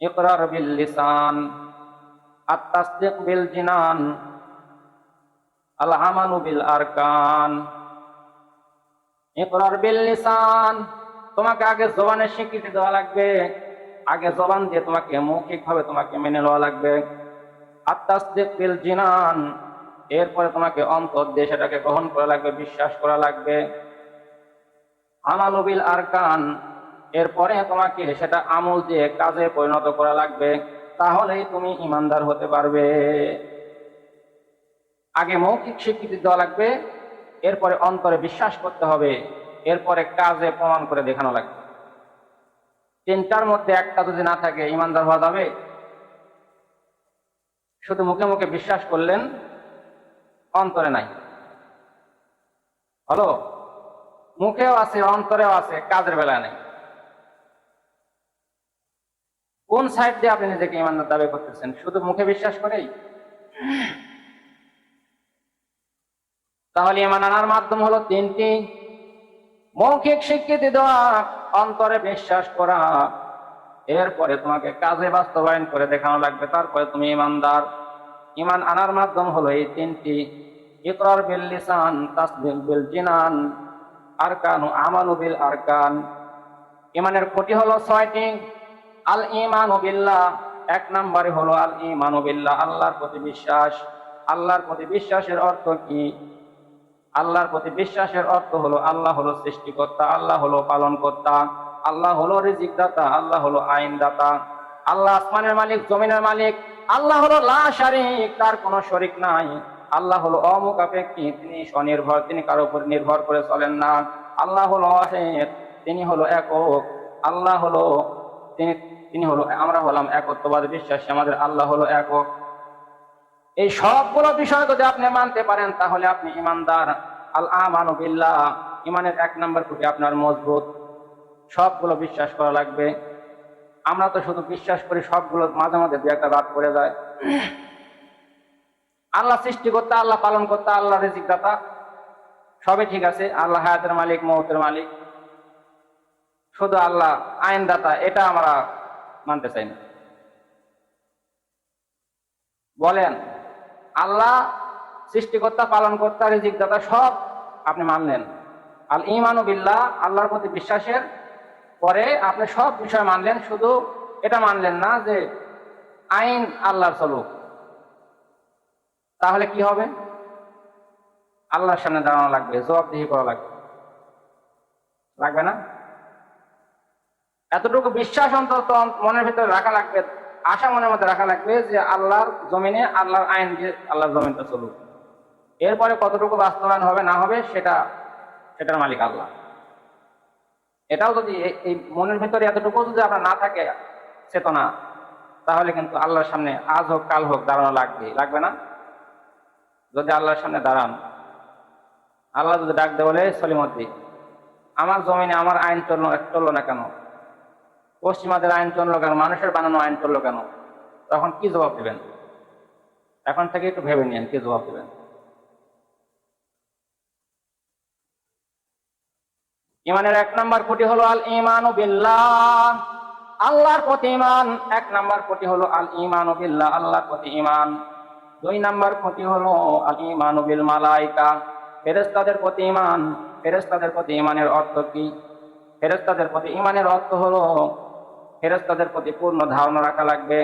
ইকরার বিল লিসান আত্তাসদিক বিল জিনান, আল আমানু বিল আরকান। ইকরার বিল লিসান, তোমাকে আগে জবানের স্বীকৃতি দেওয়া লাগবে, আগে জবান দিয়ে তোমাকে মৌখিক ভাবে তোমাকে মেনে নেওয়া লাগবে। আত্মাস্তিক বিল জিনান, এরপরে তোমাকে অন্তর দিয়ে সেটাকে গ্রহণ করা লাগবে, বিশ্বাস করা লাগবে। আমালুবিল আরকান এরপরে তোমাকে সেটা আমল দিয়ে কাজে পরিণত করা লাগবে, তাহলেই তুমি ইমানদার হতে পারবে। আগে মৌখিক স্বীকৃতি দেওয়া লাগবে, এরপরে অন্তরে বিশ্বাস করতে হবে, এরপরে কাজে প্রমাণ করে দেখানো লাগবে। তিনটার মধ্যে একটা যদি না থাকে, ইমানদার হওয়া যাবে? শুধু মুখে মুখে বিশ্বাস করলেন, অন্তরে নাই। হলো? মুখেও আছে, অন্তরেও আছে, কাজের বেলায় নেই। কোন সাইড দিয়ে আপনি নিজেকে ইমানদার দাবি করতেছেন? শুধু মুখে বিশ্বাস করেই? তাহলে ইমান আনার মাধ্যম হলো তিনটি। মৌখিক স্বীকৃতি দেওয়া অন্তরে বিশ্বাস করা। এরপরে তোমাকে কাজে বাস্তবায়ন করে দেখানো লাগবে। তারপরে তুমি ইমানদার। ইমান আনার মাধ্যম হলো এই তিনটি। ইকরার বিল লিসান তাসদিক বিল জিনান, আরকান আমানু বিল আরকান। ইমানের কোটি হলো ছয়টি। আল ইমান এক নম্বরে হলো আল ইমান আল্লাহর প্রতি বিশ্বাস। আল্লাহর প্রতি বিশ্বাসের অর্থ কি? আল্লাহর প্রতি বিশ্বাসের অর্থ হলো আল্লাহ হলো সৃষ্টিকর্তা, আল্লাহ হলো পালনকর্তা, আল্লাহ হলো রিজিকদাতা, আল্লাহ হলো আইনদাতা। আল্লাহ আসমানের মালিক, জমিনের মালিক, আল্লাহ হলো লা শারিক, তার কোনো শরিক নাই। আল্লাহ হলো অমুখাপেক্ষী তিনি স্বনির্ভর, তিনি কারও উপর নির্ভর করে চলেন না। আল্লাহ হলো অহেদ তিনি হলো একক। আল্লাহ হলো, তিনি তিনি হলো, আমরা হলাম একত্ববাদ বিশ্বাসী, আমাদের আল্লাহ হলো একক। এই সবগুলো বিষয় যদি আপনি মানতে পারেন, তাহলে আপনি ইমানদার। আল আমানুবিল্লাহ ইমানের এক নম্বর খুঁটি আপনার মজবুত। সবগুলো বিশ্বাস করা লাগবে। আমরা তো শুধু বিশ্বাস করি, সবগুলো মাঝে মাঝে দু একটা রাত পড়ে যায়। আল্লাহ সৃষ্টি করতে আল্লাহ পালন করতে আল্লাহ রিজিক দাতা সবই ঠিক আছে। আল্লাহ হায়াতের মালিক মৌতের মালিক। শুধু আল্লাহ আইন দাতা এটা আমরা মানতে চাই না। বলেন, আল্লাহ সৃষ্টিকর্তা, পালনকর্তা রিজিক দাতা সব আপনি মানলেন। আল ইমানু বিল্লাহ, আল্লাহর প্রতি বিশ্বাসের পরে আপনি সব বিষয় মানলেন, শুধু এটা মানলেন না যে আইন আল্লাহর চলুক। তাহলে কি হবে? আল্লাহর সামনে দাঁড়ানো লাগবে, জবাবদিহি করা লাগবে। লাগবে না? এতটুকু বিশ্বাস অন্তত মনের ভিতরে রাখা লাগবে, আশা মনের মধ্যে রাখা লাগবে যে আল্লাহর জমিনে আল্লাহর আইন দিয়ে আল্লাহর জমিনটা চলুক। এরপরে কতটুকু বাস্তবায়ন হবে না হবে সেটা, সেটার মালিক আল্লাহ। এটাও যদি এই- মনের ভিতরে এতটুকু যদি আপনার না থাকে চেতনা তাহলে কিন্তু আল্লাহর সামনে আজ হোক, কাল হোক দাঁড়ানো লাগবে লাগবে না? যদি আল্লাহর সামনে দাঁড়ান, আল্লাহ যদি ডাক দে বলে সলিমদ্দি আমার জমিনে আমার আইন চলল চলল না কেন? পশ্চিমাদের আইন চলল কেন? মানুষের বানানো আইন চলল কেন? তখন কি জবাব দেবেন? এখন থেকে একটু ভেবে নিন কি জবাব দেবেন? ইমানের এক নাম্বার কোটি হলো আল ইমান বিল্লাহ। আল্লাহর প্রতি ইমান এক নাম্বার কোটি হলো আল ইমান বিল্লাহ, আল্লাহর প্রতি ইমান দুই নাম্বার কোটি হলো আল ইমান বিল মালাইকা। ফেরেস্তাদের প্রতি ইমান ফেরেস্তাদের প্রতি ইমানের অর্থ কি? ফেরেস্তাদের প্রতি ইমানের অর্থ হলো ফেরেস্তাদের প্রতি পূর্ণ ধারণা রাখা লাগবে।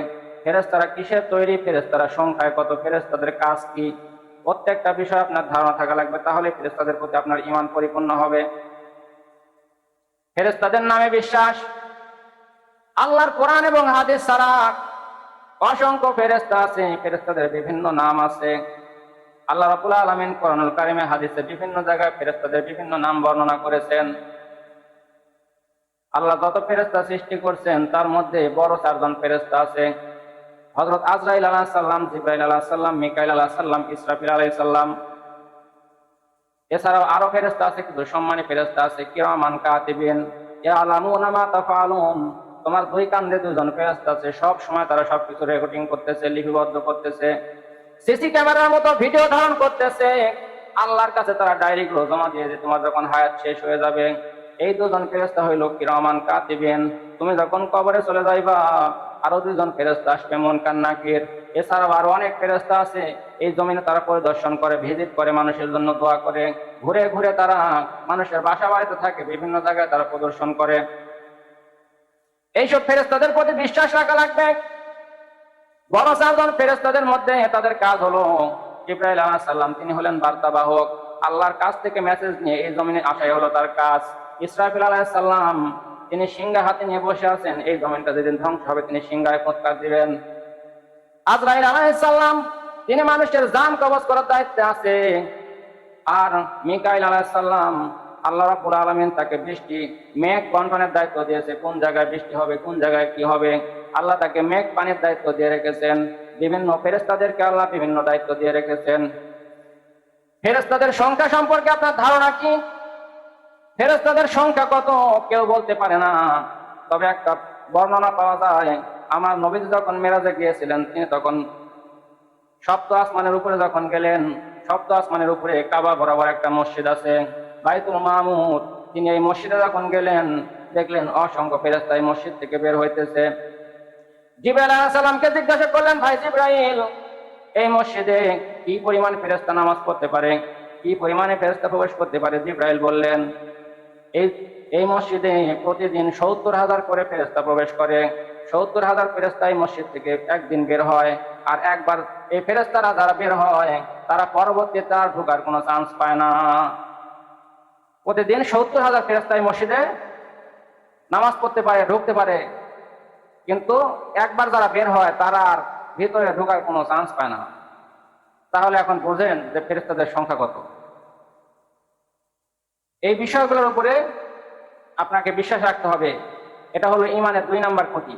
ফেরেস্তারা কিসের তৈরি? ফেরেস্তারা সংখ্যায় কত? ফেরেস্তাদের কাজ কি? প্রত্যেকটা বিষয় আপনার ধারণা থাকা লাগবে তাহলে ফেরেস্তাদের প্রতি আপনার ইমান পরিপূর্ণ হবে। ফেরেস্তাদের নামে বিশ্বাস। আল্লাহর কোরআন এবং হাদিস ছাড়া অসংখ্য ফেরেস্তা আছে ফেরেস্তাদের বিভিন্ন নাম আছে। আল্লাহ রাবুল আলমিন কোরআনুল কারিমে হাদিসে বিভিন্ন জায়গায় ফেরেস্তাদের বিভিন্ন নাম বর্ণনা করেছেন। আল্লাহ যত ফেরেস্তা সৃষ্টি করছেন, তার মধ্যে বড় চারজন ফেরেস্তা আছে। হজরত আজরাইল আলাহ সাল্লাম জিব্রাইল আলাহ সাল্লাম মিকাইল আলাহ সাল্লাম ইসরাফিল আলাহ সাল্লাম এছাড়াও আরও ফেরেস্তা আছে, কিন্তু সম্মানী ফেরেস্তা আছে, কিরামান কাতিবিন। তাফআলুন। তোমার দুই কান্দে দুজন ফেরেস্তা আছে, সব সময় তারা সবকিছু রেকর্ডিং করতেছে, লিপিবদ্ধ করতেছে। সিসি ক্যামেরার মতো ভিডিও ধারণ করতেছে। আল্লাহর কাছে তারা ডাইরেক্ট জমা দিয়ে যে তোমার যখন হায়াত শেষ হয়ে যাবে। এই দুজন ফেরেস্তা হইল কিরামান কাতিবিন। তুমি যখন কবরে চলে যাইবা, আরও দুজন ফেরস্তা আসবে মনকার নাকির এছাড়াও আরও অনেক ফেরস্তা আছে। এই জমিনে তারা পরিদর্শন করে, ভিজিট করে, মানুষের জন্য দোয়া করে। ঘুরে ঘুরে তারা মানুষের বাসা বাড়িতে থাকে, বিভিন্ন জায়গায় তারা প্রদর্শন করে। এইসব ফেরেস্তাদের প্রতি বিশ্বাস রাখা লাগবে। বড় চারজন ফেরেস্তাদের মধ্যে তাদের কাজ হলো ইব্রাহিম আলাহ সাল্লাম তিনি হলেন বার্তাবাহক। আল্লাহর কাছ থেকে মেসেজ নিয়ে এই জমিনে আসাই হলো তার কাজ। ইসরাফিল আলাহ সাল্লাম তিনি সিংহা হাতে নিয়ে বসে আছেন। এই জমিনটা যেদিন ধ্বংস হবে, তিনি সিংহায় ফৎকার দিবেন। আজরাইল আলাইসাল্লাম তিনি মানুষের জান কবজ করার দায়িত্বে আছে। আর মিকাইল আলাইসাল্লাম আল্লাহ রাব্বুল আলামিন তাকে বৃষ্টি, মেঘ বন্টনের দায়িত্ব দিয়েছে। কোন জায়গায় বৃষ্টি হবে, কোন জায়গায় কি হবে? আল্লাহ তাকে মেঘ পানির দায়িত্ব দিয়ে রেখেছেন। বিভিন্ন ফেরেস্তাদেরকে আল্লাহ বিভিন্ন দায়িত্ব দিয়ে রেখেছেন। ফেরেস্তাদের সংখ্যা সম্পর্কে আপনার ধারণা কি? ফেরেস্তাদের সংখ্যা কত? কেউ বলতে পারে না। তবে একটা বর্ণনা পাওয়া যায়, আমার নবীজি যখন মেরাজে গিয়েছিলেন, তিনি তখন সপ্ত আসমানের উপরে যখন গেলেন, সপ্ত আসমানের উপরে কাবা বরাবর একটা মসজিদ আছে, বাইতুল মামুদ। তিনি এই মসজিদে যখন গেলেন, দেখলেন অসংখ্য ফেরেস্তা এই মসজিদ থেকে বের হইতেছে। জিব্রাইল আলাইহিস সালামকে জিজ্ঞাসা করলেন, ভাই জিব্রাইল, এই মসজিদে কি পরিমাণ ফেরেস্তা নামাজ পড়তে পারে? কি পরিমাণে ফেরেস্তা প্রবেশ করতে পারে? জিব্রাইল বললেন এই এই মসজিদে প্রতিদিন সত্তর হাজার করে ফেরেস্তা প্রবেশ করে। সত্তর হাজার ফেরেস্তা এই মসজিদ থেকে একদিন বের হয়। আর একবার এই ফেরেস্তারা যারা বের হয়, তারা পরবর্তীতে আর ঢোকার কোনো চান্স পায় না। প্রতিদিন সত্তর হাজার ফেরেস্তা এই মসজিদে নামাজ পড়তে পারে, ঢুকতে পারে। কিন্তু একবার যারা বের হয়, তারা আর ভিতরে ঢোকার কোনো চান্স পায় না। তাহলে এখন বোঝেন যে ফেরেস্তাদের সংখ্যা কত। এই বিষয়গুলোর উপরে আপনাকে বিশ্বাস রাখতে হবে। এটা হলো ইমানের দুই নাম্বার ক্ষতি।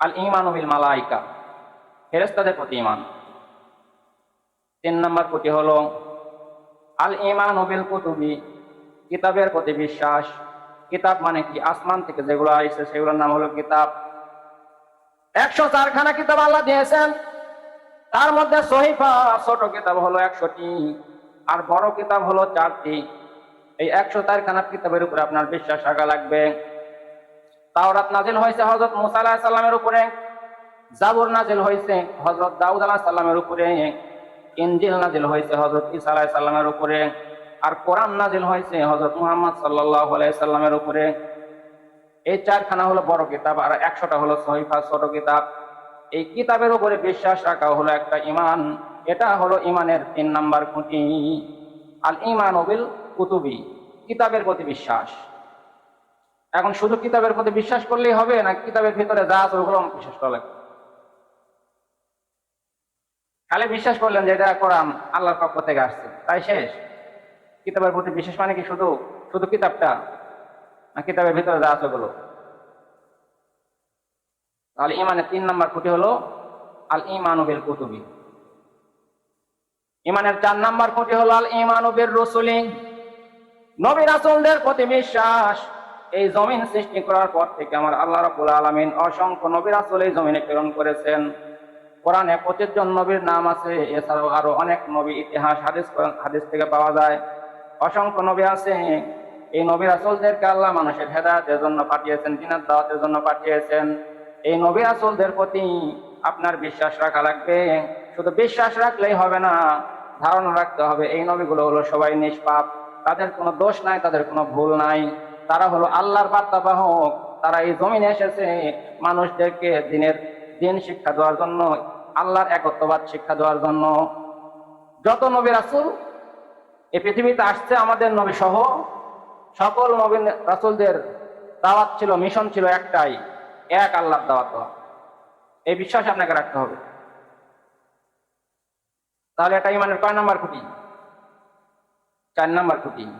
আল ইমান বিল মালাইকা ফেরেস্তাদের প্রতি ইমান তিন নম্বর ক্ষতি হলো আল ইমান বিল কুতুবি, কিতাবের প্রতি বিশ্বাস। কিতাব মানে কি? আসমান থেকে যেগুলো আসছে সেগুলোর নাম হলো কিতাব। একশো চারখানা কিতাব আল্লাহ দিয়েছেন। তার মধ্যে সহিফা ছোট কিতাব হলো একশোটি। আর বড় কিতাব হলো চারটি। এই একশো চারখানা কিতাবের উপরে আপনার বিশ্বাস রাখা লাগবে। তাওরাত নাজিল হয়েছে হজরত মুসা আলাহ সাল্লামের উপরে। জাবুর নাজিল হয়েছে হজরত দাউদ আলাহ সাল্লামের উপরে। ইনজিল নাজিল হয়েছে হজরত ইসা আলাহ সাল্লামের উপরে। আর কোরআন নাজিল হয়েছে হজরত মুহাম্মদ সাল্লাহ সাল্লামের উপরে। এই চারখানা হলো বড় কিতাব আর একশোটা হলো সহিফা ছোট কিতাব। এই কিতাবের উপরে বিশ্বাস রাখা হলো একটা ইমান এটা হলো ইমানের তিন নাম্বার খুঁটি। আল ইমান ওবিল কুতুবি, কিতাবের প্রতি বিশ্বাস। এখন শুধু কিতাবের প্রতি বিশ্বাস করলেই হবে না কিতাবের ভিতরে যা আছে ওগুলো বিশ্বাস করা লাগবে? খালি বিশ্বাস করলেন যে এটা কোরআন আল্লাহর পক্ষ থেকে আসছে, তাই শেষ? কিতাবের প্রতি বিশ্বাস মানে কি শুধু শুধু কিতাবটা, না কিতাবের ভিতরে যা আছে ওগুলো? তাহলে ইমানের তিন নম্বর খুঁটি হলো আল ইমান বিল কুতুবি। ইমানের চার নম্বর খুঁটি হলো আল ইমান রসুলি। নবী রাসূলদের প্রতি বিশ্বাস, এই জমিন সৃষ্টি করার পর থেকে আমার আল্লাহ রাবুল আলামিন অসংখ্য নবী রাসূল এই জমিনে প্রেরণ করেছেন। কোরআনে পঁচিশ জন নবীর নাম আছে, এছাড়াও আরও অনেক নবী ইতিহাস, হাদিস হাদিস থেকে পাওয়া যায়। অসংখ্য নবী আছে, এই নবী রাসূলদেরকে আল্লাহ মানুষের হেদায়েতের জন্য পাঠিয়েছেন দিনের দাওয়াতের জন্য পাঠিয়েছেন। এই নবী রাসূলদের প্রতি আপনার বিশ্বাস রাখা লাগবে। শুধু বিশ্বাস রাখলেই হবে না, ধারণা রাখতে হবে। এই নবীগুলো হলো সবাই নিষ্পাপ, তাদের কোনো দোষ নাই, তাদের কোনো ভুল নাই। তারা হলো আল্লাহর বার্তাবাহক তারা এই জমিনে এসেছে মানুষদেরকে দিনের দিন শিক্ষা দেওয়ার জন্য, আল্লাহর একত্ববাদ শিক্ষা দেওয়ার জন্য। যত নবী রাসূল, এই পৃথিবীতে আসছে আমাদের নবী সহ, সকল নবী রাসুলদের দাওয়াত ছিল, মিশন ছিল একটাই, এক আল্লাহর দাওয়াত এই বিশ্বাস আপনাকে রাখতে হবে। তাহলে এটা ইমানের কয় নাম্বার খুঁটি? চার নাম্বার খুঁটি।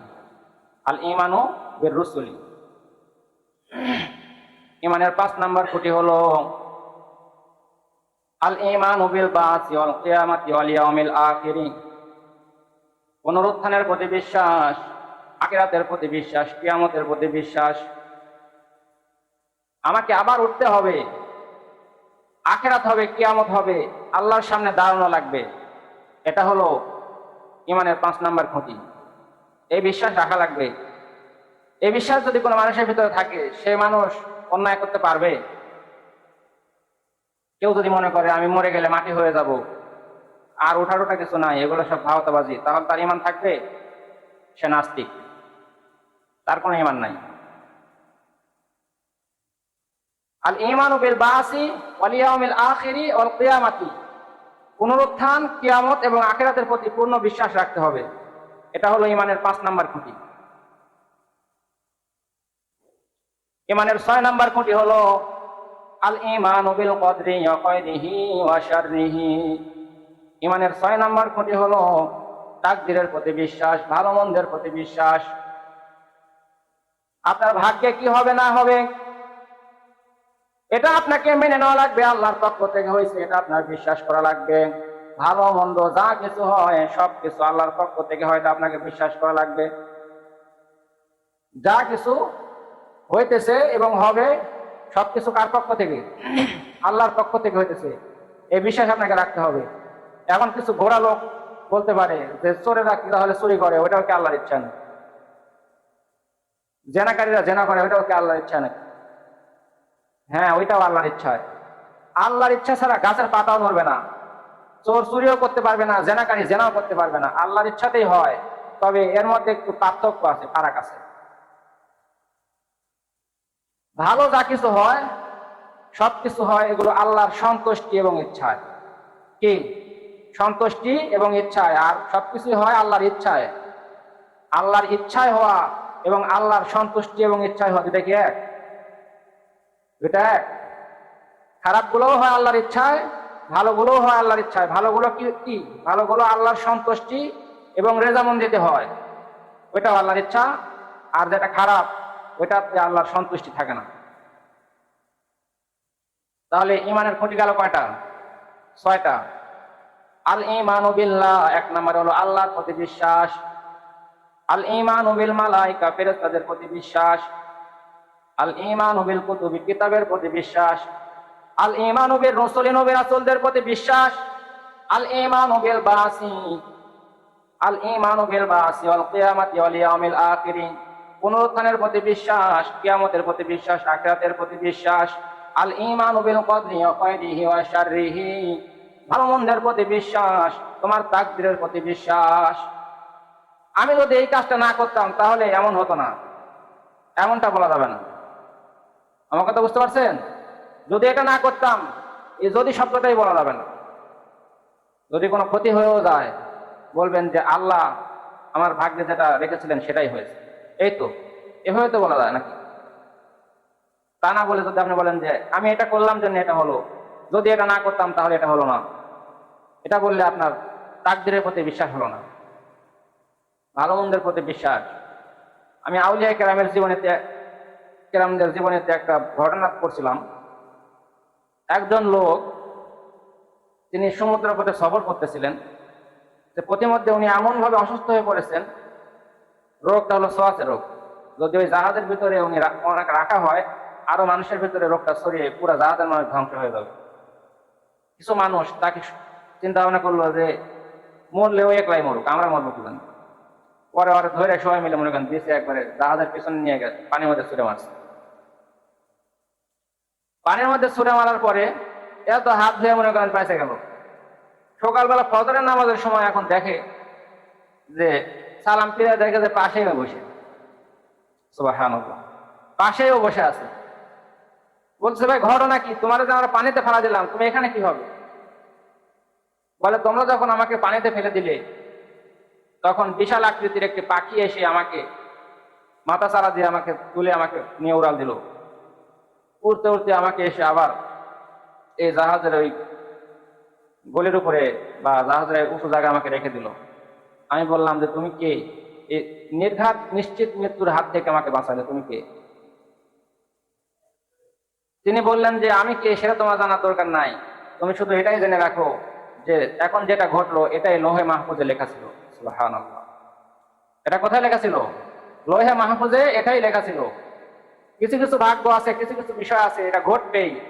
আল ইমানু বের রসুলি। ইমানের পাঁচ নাম্বার খুঁটি হলো, আল ইমান বিল বাসি আখিরি। পুনরুত্থানের প্রতি বিশ্বাস, আখিরাতের প্রতি বিশ্বাস, কিয়ামতের প্রতি বিশ্বাস। আমাকে আবার উঠতে হবে। আখেরাত হবে, কিয়ামত হবে। আল্লাহর সামনে দাঁড়ানো লাগবে। এটা হলো ইমানের পাঁচ নাম্বার খুঁটি। এই বিশ্বাস রাখা লাগবে। এই বিশ্বাস যদি কোনো মানুষের ভিতরে থাকে, সে মানুষ অন্যায় করতে পারবে? কেউ যদি মনে করে, আমি মরে গেলে মাটি হয়ে যাব, আর ওঠার ওঠা কিছু নাই, এগুলো সব ভাওতাবাজি, তাহলে তার ইমান থাকবে? সে নাস্তিক। তার কোনো ইমান নাই। আল ইমান বিল বাসি ওয়াল ইয়াউমিল আখিরি ওয়াল কিয়ামাতি। পুনরুত্থান, কিয়ামত এবং আখেরাতের প্রতি পূর্ণ বিশ্বাস রাখতে হবে। এটা হলো ইমানের পাঁচ নাম্বার খুঁটি। ইমানের ছয় নাম্বার খুঁটি হলো আল ইমান ইমানের ছয় নাম্বার খুঁটি হলো, তাকদিরের প্রতি বিশ্বাস, ভালো মন্দের প্রতি বিশ্বাস। আপনার ভাগ্যে কি হবে, না হবে? এটা আপনাকে মেনে নেওয়া লাগবে, আল্লাহর পক্ষ থেকে হয়েছে, এটা আপনার বিশ্বাস করা লাগবে। ভালো মন্দ যা কিছু হয় সব কিছু আল্লাহর পক্ষ থেকে হয়তো আপনাকে বিশ্বাস করা লাগবে। যা কিছু হইতেছে এবং হবে, সবকিছু কার পক্ষ থেকে? আল্লাহর পক্ষ থেকে হইতেছে। এই বিশ্বাস আপনাকে রাখতে হবে। এখন কিছু ঘোড়া লোক বলতে পারে যে, চোরেরা কি তাহলে চুরি করে? ওটাও কি আল্লাহর ইচ্ছা না জেনাকারীরা জেনা করে ওটাও কি আল্লাহর ইচ্ছা নাকি? হ্যাঁ ওইটাও আল্লাহর ইচ্ছায়। আল্লাহর ইচ্ছা ছাড়া গাছের পাতাও ধরবে না। চোর চুরিও করতে পারবে না, জেনাকারী জেনাও করতে পারবে না। আল্লাহর ইচ্ছাতেই হয়। তবে এর মধ্যে একটু পার্থক্য আছে, ফারাক আছে। ভালো যা কিছু হয়, সব কিছু হয় এগুলো আল্লাহর সন্তুষ্টি এবং ইচ্ছায়। কি? সন্তুষ্টি এবং ইচ্ছায়। আর সবকিছুই হয় আল্লাহর ইচ্ছায়। আল্লাহর ইচ্ছায় হওয়া এবং আল্লাহর সন্তুষ্টি এবং ইচ্ছায় হওয়া দুটা কি এক? দুটা এক। খারাপগুলোও হয় আল্লাহর ইচ্ছায়, ভালোগুলোও হয় আল্লাহর ইচ্ছায়। ভালোগুলো কি ভালোগুলো আল্লাহর সন্তুষ্টি এবং রেজামন্দিতে হয়। ওইটাও আল্লাহর ইচ্ছা। আর যেটা খারাপ, ওইটাতে আল্লাহর সন্তুষ্টি থাকে না। তাহলে ইমানের খুঁটি গেল কয়টা? ছয়টা। আল ইমান এক নম্বর হলো আল্লাহর প্রতি বিশ্বাস। আল ইমান মালাইকা, ফেরেশতাদের প্রতি বিশ্বাস। আল ইমান বিল কুতুবি কিতাবের প্রতি বিশ্বাস। আল ইমান বিল রসুলি নবী রাসূলদের প্রতি বিশ্বাস। আল ইমান বিল বাসি আল ইমান বিল বাসি ওয়াল কিয়ামাতি ওয়াল ইয়াউমিল আখিরিন। পুনরুত্থানের প্রতি বিশ্বাস, কিয়ামতের প্রতি বিশ্বাস, আখিরাতের প্রতি বিশ্বাস। আল ইমান বিল কদরি ওয়া খায়রিহি ওয়া শাররিহি। ভালো মন্দের প্রতি বিশ্বাস, তোমার তাকদিরের প্রতি বিশ্বাস। আমি যদি এই কাজটা না করতাম, তাহলে এমন হতো না। এমনটা বলা যাবে না। আমার কথা বুঝতে পারছেন? যদি এটা না করতাম এই যদি শব্দটাই বলা যাবে না। যদি কোনো ক্ষতি হয়েও যায়, বলবেন যে আল্লাহ আমার ভাগ্যে যেটা রেখেছিলেন সেটাই হয়েছে। এই তো, এভাবে তো বলা যায় নাকি? তা না বলে যদি আপনি বলেন যে, আমি এটা করলাম জন্য এটা হলো, যদি এটা না করতাম তাহলে এটা হলো না। এটা বললে আপনার তাকদিরের প্রতি বিশ্বাস হলো না। ভালো মন্দের প্রতি বিশ্বাস। আমি আউলিয়া কেরামের জীবনেতে কেরামদের জীবনেতে একটা ঘটনা করছিলাম একজন লোক তিনি সমুদ্র পথে সফর করতেছিলেন প্রতিমধ্যে উনি এমনভাবে অসুস্থ হয়ে পড়েছেন, রোগটা হলো সোয়াসের রোগ। যদি ওই জাহাজের ভিতরে উনি রাখা হয়, আরও মানুষের ভিতরে রোগটা ছড়িয়ে পুরো জাহাজের মানুষ ধ্বংস হয়ে যাবে। কিছু মানুষ তাকে চিন্তা ভাবনা করল যে, মরলেও একলাই মরুক, আমরা মরবো কি জানি পরে ওরা ধরে সবাই মিলে মনে করেন, দিয়েছে একবারে জাহাজের পিছনে নিয়ে গেছে, পানির মধ্যে ছুড়ে মারছে। পানির মধ্যে ছুড়ে মারার পরে এত হাত ধুয়ে মনে করেন পাইছে গেল। সকালবেলা ফজরের নামাজের সময় এখন দেখে যে সালাম ফিরে দেখে যে পাশেই বসে। পাশেও বসে আছে। বলছে, ভাই, ঘটনা কি? তোমার যে আমরা পানিতে ফেলা দিলাম, তুমি এখানে কি হবে? বলে, তোমরা যখন আমাকে পানিতে ফেলে দিলে, তখন বিশাল আকৃতির একটি পাখি এসে আমাকে মাথা চারা দিয়ে আমাকে তুলে আমাকে নিয়ে উড়াল দিল। উড়তে উড়তে আমাকে এসে আবার এই জাহাজের ওই গলির উপরে বা জাহাজের উঁচু জায়গায় আমাকে রেখে দিল। আমি বললাম যে, তুমি কে? নির্ঘাত নিশ্চিত মৃত্যুর হাত থেকে আমাকে বাঁচালে, তুমি কে? তিনি বললেন যে, আমি কে? সেটা তোমার জানার দরকার নাই। তুমি শুধু এটাই জেনে রাখো যে, এখন যেটা ঘটলো, এটাই লোহে মাহফুজে লেখা ছিল। এটা কোথায় লেখা ছিল? লোহে মাহফুজে এটাই লেখা ছিল। কিছু কিছু ভাগ্য আছে, কিছু কিছু বিষয় আছে, এটা ঘটবেই।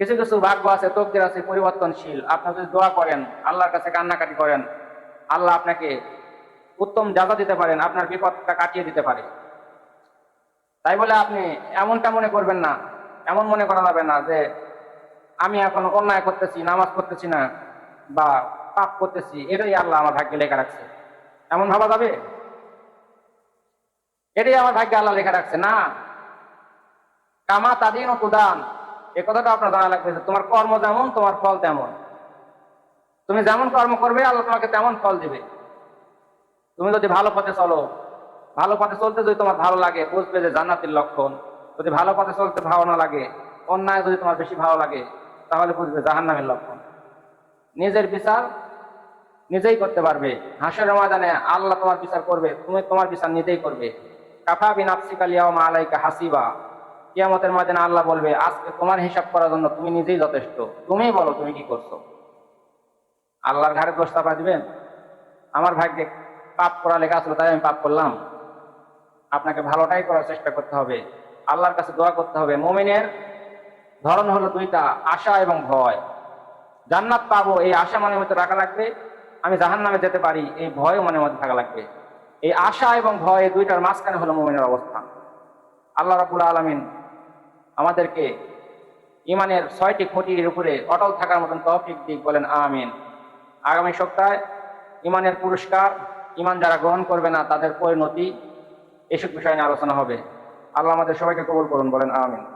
কিছু কিছু ভাগ্য আছে, তকদির আছে, পরিবর্তনশীল। আপনি যদি দোয়া করেন, আল্লাহর কাছে কান্নাকাটি করেন, আল্লাহ আপনাকে উত্তম জাজা দিতে পারেন, আপনার বিপদটা কাটিয়ে দিতে পারে। তাই বলে আপনি এমনটা মনে করবেন না, এমন মনে করা যাবে না যে, আমি এখন অন্যায় করতেছি, নামাজ করতেছি না, বা পাপ করতেছি, এটাই আল্লাহ আমার ভাগ্যে লেখা রাখছে। এমন ভাবা যাবে? এটাই আমার ভাগ্যে আল্লাহ লেখা রাখছে, না। কামা তাদিন ও কুদান। এ কথাটা আপনার জানা লাগবে তোমার কর্ম যেমন, তোমার ফল তেমন। তুমি যেমন কর্ম করবে, আল্লাহ তোমাকে তেমন ফল দিবে। তুমি যদি ভালো পথে চলো, ভালো পথে চলতে যদি তোমার ভালো লাগে, বুঝবে যে জান্নাতের লক্ষণ। যদি ভালো পথে চলতে ভালো না লাগে, অন্যায় যদি তোমার বেশি ভালো লাগে, তাহলে বুঝবে জাহান্নামের লক্ষণ। নিজের বিচার নিজেই করতে পারবে। হাসের ময়দানে আল্লাহ তোমার বিচার করবে, তুমি তোমার বিচার নিজেই করবে। কাফা বিন আফসিকালিয়া মা আলাইকা হাসিবা। কিয়ামতের ময়দানে আল্লাহ বলবে, আজকে তোমার হিসাব করার জন্য তুমি নিজেই যথেষ্ট। তুমি বলো, তুমি কি করছ? আল্লাহর দোষ চাপা দিবেন? আমার ভাগ্যে পাপ করা লেখা আসলো তাই আমি পাপ করলাম। আপনাকে ভালোটাই করার চেষ্টা করতে হবে। আল্লাহর কাছে দোয়া করতে হবে। মোমিনের ধরন হলো দুইটা, আশা এবং ভয়। জান্নাত পাবো, এই আশা মনের মধ্যে রাখা লাগবে। আমি জাহান নামে যেতে পারি, এই ভয়ও মনের মধ্যে থাকা লাগবে। এই আশা এবং ভয় দুইটার মাঝখানে হলো মোমিনের অবস্থান। আল্লাহ রাবুল আলমিন আমাদেরকে ইমানের ছয়টি খুঁটির উপরে অটল থাকার মতন তফিক দিক বলেন, আমিন। আগামী সপ্তাহে ইমানের পুরস্কার ইমান যারা গ্রহণ করবে না, তাদের পরিণতি এসব বিষয় নিয়ে আলোচনা হবে। আল্লাহ আমাদের সবাইকে কবল করুন বলেন, আমিন।